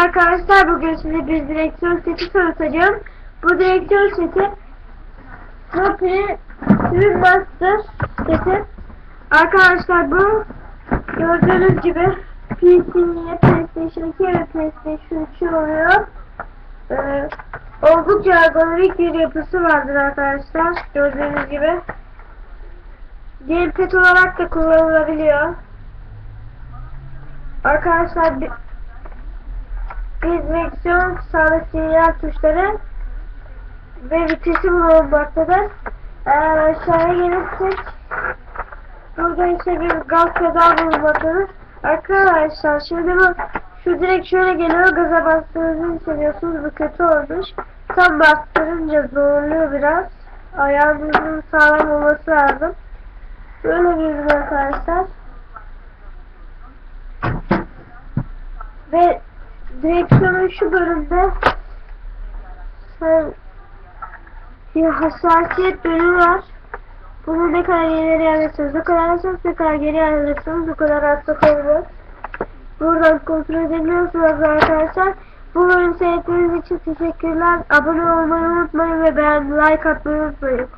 arkadaşlar bugün size bir direksiyon seti tanıtacağım. Bu direksiyon seti Trophy Twin Master seti. Arkadaşlar bu gördüğünüz gibi PC'ye PlayStation 2 ve PlayStation 3 oluyor. Ee, oldukça ergonomik bir yapısı vardır arkadaşlar. Gördüğünüz gibi. Gamepad olarak da kullanılabiliyor. Arkadaşlar bir, bir direksiyon sağda sinyal tuşları ve vitesi bulunmaktadır. Eğer aşağıya gelirsek burada ise bir gaz pedalı bulunmaktadır. Arkadaşlar şimdi bu şu direkt şöyle geliyor gaza bastığınızı hissediyorsunuz bu kötü olmuş. Tam bastırınca zorluyor biraz. Ayağınızın sağlam olması lazım. Böyle ürün arkadaşlar. Ve direksiyonun şu bölümde bir hassasiyet bölümü var. Bunu ne kadar ileri alırsanız, ne kadar alırsanız, ne kadar geri alırsanız o kadar hassas olur. Buradan kontrol edebiliyorsunuz arkadaşlar. Bu bölüm seyrettiğiniz için teşekkürler. Abone olmayı unutmayın ve beğen, like atmayı unutmayın.